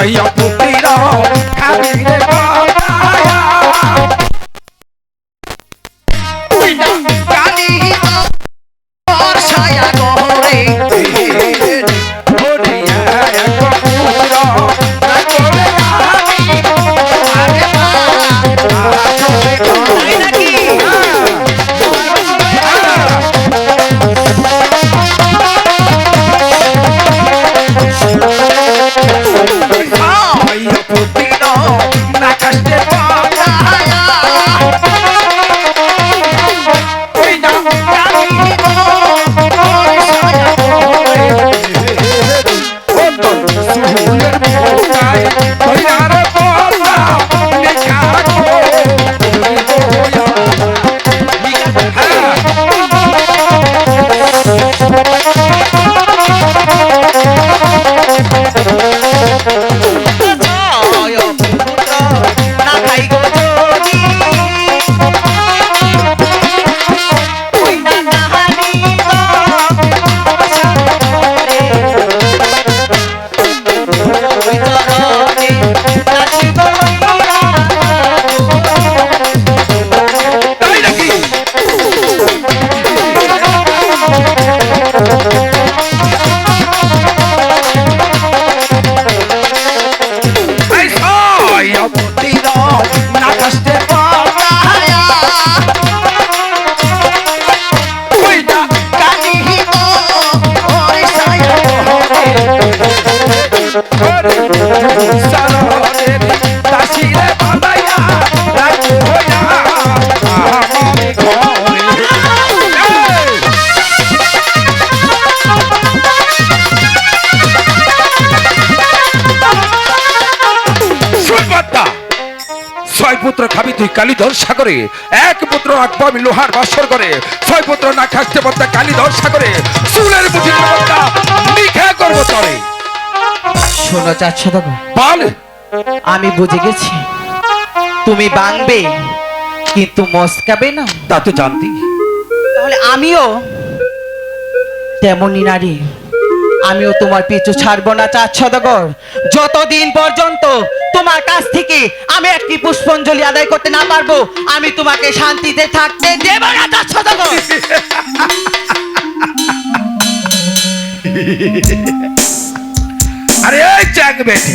Kaya ছয় পুত্র খাবি তুই কালীধর সাগরে, এক পুত্র রাখব আমি লোহার বাসর করে ছয় পুত্র না খাসতে পড়তা কালীধর সাগরে। চুলের নিখা করব তরে। শোনো চাচ্ছ দেখো বল। আমি বুঝে গেছি। তুমি বাংবে কিন্তু মস্কাবে না। তা তো জানতি। তাহলে আমিও তেমনই নারী। আমিও তোমার পিছু ছাড়বো না চার সদাগর যতদিন পর্যন্ত তোমার কাছ থেকে আমি একটি পুষ্পাঞ্জলি আদায় করতে না পারব আমি তোমাকে শান্তিতে থাকতে দেব না চার সদাগর আরে এই চ্যাং বেটি।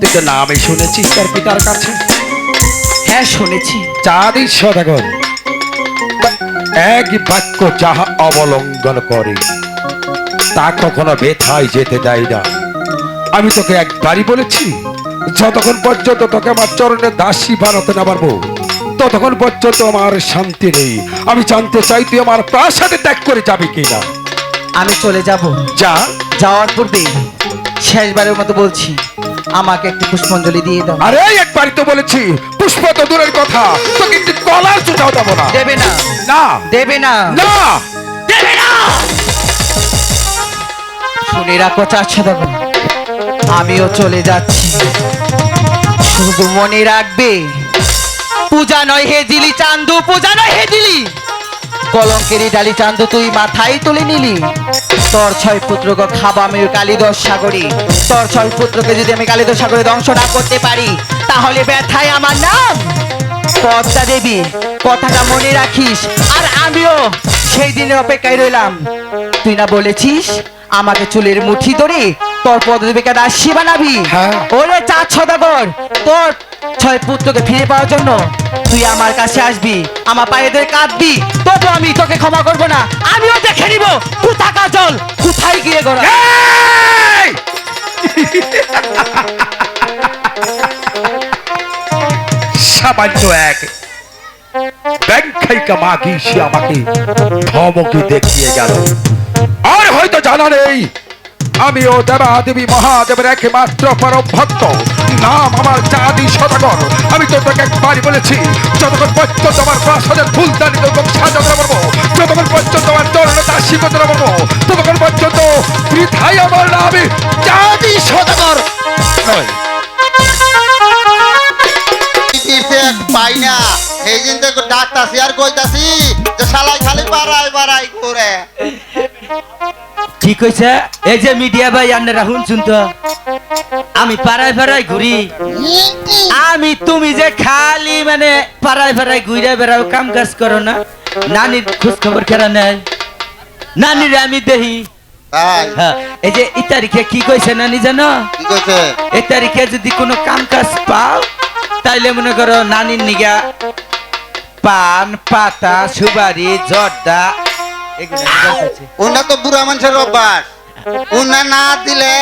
তুই তো নামে শুনেছিস তোর পিতার কাছে? হ্যাঁ শুনেছি। চাঁদি সদাগর এক বাক্য যাহা অবলম্বন করে তা কখনো বেথায় যেতে দেয় না। আমি তোকে একবারই বলেছি যতক্ষণ পর্যন্ত তোকে আমার চরণে দাসী বানাতে না পারব ততক্ষণ পর্যন্ত আমার শান্তি নেই। আমি জানতে চাই তুই আমার প্রাসাদে ত্যাগ করে যাবি কিনা। আমি চলে যাব। যা। যাওয়ার পূর্বে শেষবারের মতো বলছি আমাকে একটি পুষ্পাঞ্জলি দিয়ে দাও। আরে একবারই তো বলেছি পুষ্প তো দূরের কথা তোকে একটি কলার চুটাও দেবো না। দেবে না। না। দেবে না। না। দেবে না। শুনে রাখো চাচ্ছে দেখো আমিও চলে যাচ্ছি। শুধু মনে রাখবে পূজা নয় হে দিলি চান্দু পূজা নয় হে দিলি কলঙ্কেরি ডালি চান্দু তুই মাথায় তুলে নিলি। তোর ছয় পুত্রকে খাব আমি ওই কালিদর সাগরে। তোর ছয় পুত্রকে যদি আমি কালিদর সাগরে ধ্বংস না করতে পারি, তাহলে ব্যথায় আমার নাম। পদ্মা দেবী, কথাটা মনে রাখিস। আর আমিও সেই দিনের অপেক্ষায় রইলাম। তুই না বলেছিস, আমাকে চুলের মুঠি ধরে তোর পদদেবীকে দাসী বানাবি হ্যাঁ। ওরে চার ছদাগর তোর ছয় পুত্রকে ফিরে পাওয়ার জন্য তুই আমার কাছে আসবি আমার পায়ে ধরে কাঁদবি তবু আমি তোকে ক্ষমা করব না আমিও দেখে নিব কোথাকা জল কোথায় গিয়ে গড়া! সামান্য এক ব্যাংকাইকা মাগি সে আমাকে ধমকে দেখিয়ে গেল আর হয়তো জানা নেই আমিও দেবা দেবী মহাদেবের একমাত্র পরম ভক্ত নাম আমার চাঁদি সদাগর। আমি তো তোকে একবারই বলেছি যতক্ষণ পর্যন্ত আমার প্রাসাদের ফুলদানি তো সাজাতে পারব যতক্ষণ পর্যন্ত আমার চরণে দাসী করতে পারব ততক্ষণ পর্যন্ত বৃথাই আমার না আমি চাঁদি সদাগর। নয় তীর্থে পাই না। এই দিন থেকে ডাকতাছি আর কইতাছি যে শালাই খালি বাড়াই বাড়াই করে। কি কইছে এই যে মিডিয়া ভাই আপনারা শুনছুন তো আমি পাড়ায় পাড়ায় ঘুরি। আমি তুমি যে খালি মানে পাড়ায় পাড়ায় ঘুরে বেড়াও কাম কাজ করো না। নানির খোঁজ খবর কেরা নেয়? নানির আমি তাই? হ্যাঁ, এই যে এই তারিখে কি কইছে নানি জানো? এই তারিখে যদি কোনো কাম কাজ পাও তাইলে মনে করো নানির নিগা পান পাতা সুপারি জর্দা। উনা তো বুড়া মানুষের অভ্যাস। উনা না দিলে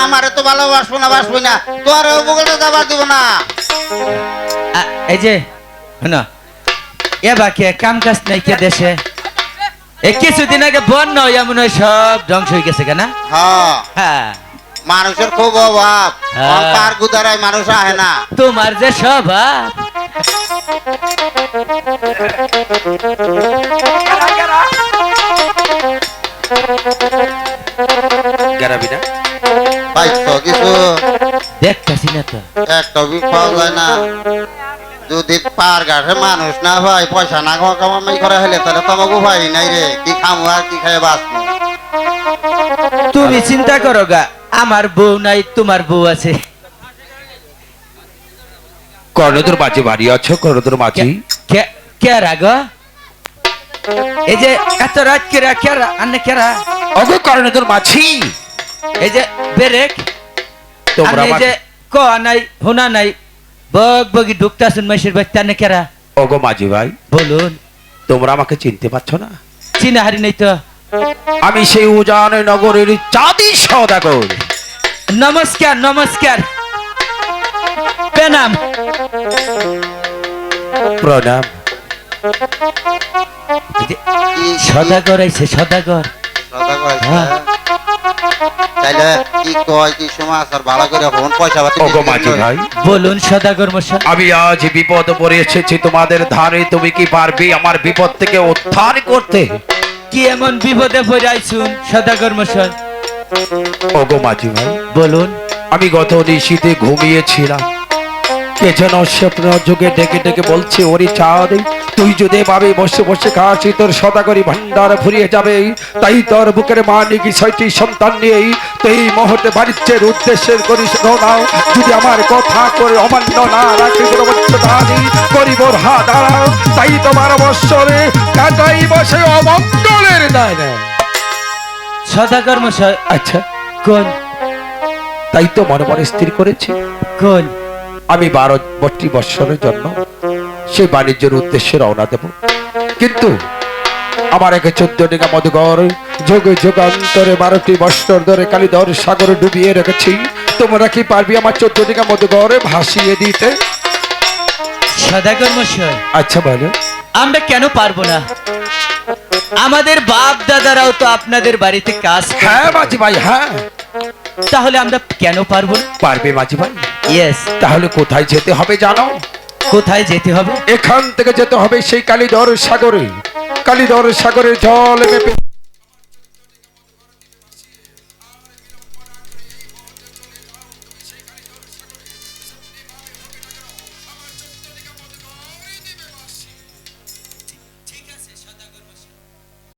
আমারে তো ভালোবাসবো না বাসবো না। তোর উপকারটা যাবার দিব না। এই যে শোনো। এ বাকি কাম কাজ নাই কে দেশে? কিছুদিন আগে বন্যা মনে হয় সব ধ্বংস হয়ে গেছে কেনা? হ্যাঁ হ্যাঁ। মানুষের খুব অভাব। হ্যাঁ। পার গুদারায় মানুষ আহে না। তোমার যে স্বভাব। বিষ পাওয়া যায় না। যদি পার ঘাটে মানুষ না ভাই পয়সা না খাওয়া কামাই করা হলে তাহলে তোমাকে ভাই নাই রে। কি খামু আর কি খাই বাঁচবো? তুমি চিন্তা করো গা আমার বউ নাই তোমার বউ আছে। কর্ণদুর মাঝে বাড়ি আছো? কর্ণদুর মাঝি? কে কে রাগ এই যে এত রাত কেরা কেরা আন্নে কেরা অগো কর্ণদুর মাঝি! এই যে বেরেক তোমরা যে ক নাই হোনা নাই বগ বগি ঢুকতাছেন মাসের বাচ্চা আন্নে কেরা অগো মাঝি ভাই বলুন তোমরা আমাকে চিনতে পারছ না চিনা হারি নাই তো আমি সেই উজান নগরের চাঁদি সদাগর নমস্কার নমস্কার প্রণাম প্রণাম সদাগর আইছে সদাগর সদা কইছে। হ্যাঁ। তাইলে কি কয় কি সমাচার ভালো করে ফোন পয়সা পাতি অগো মাঝি ভাই। বলুন সদাগর মশাই। আমি আজ বিপদ পড়ে এসেছি তোমাদের ধারে তুমি কি পারবে আমার বিপদ থেকে উদ্ধার করতে? কি এমন বিপদে পড়ে আইছুন সদাগর মশাই? অগো মাঝি ভাই। বলুন। আমি গত নিশীতে ঘুমিয়েছিলাম। কে যেন স্বপ্ন যুগে ডেকে ডেকে বলছে ওরে চাঁদ তুই যদি ভাবে বসে বসে খাসি তোর সদাগরি ভান্ডার ফুরিয়ে যাবে। তাই তোর বুকের মানিক ছয়টি সন্তান নিয়েই তুই মুহূর্তে বাড়িচ্ছের উদ্দেশ্যের করিস রওনা। যদি আমার কথা করে অমান্য না রাখি করিব হা দাঁড়াও তাই তোমার অবসরে কাটাই বসে অমঙ্গলের দায় সদাগর মশাই। আচ্ছা। কোন? তাই তো মনে মনে স্থির করেছি। কোন? আমি বারো বত্রিশ বৎসরের জন্য সেই বাণিজ্যের উদ্দেশ্যে রওনা দেব। কিন্তু আমার একে চোদ্দ টিকা মধুকর যোগ যোগান্তরে বারোটি বৎসর ধরে কালীধর সাগরে ডুবিয়ে রেখেছি। তোমরা কি পারবি আমার চোদ্দ টিকা মধুকরে ভাসিয়ে দিতে? সদাগর মশাই। আচ্ছা বলো। আমরা কেন পারব না? আমাদের বাপ দাদারাও তো আপনাদের বাড়িতে কাজ হ্যাঁ মাঝি ভাই হ্যাঁ। তাহলে আমরা কেন পারব না? পারবে মাঝি ভাই। ইয়েস তাহলে কোথায় যেতে হবে জানো? কোথায় যেতে হবে? এখান থেকে যেতে হবে সেই কালীধর সাগরে। কালীধর সাগরে জল মেপে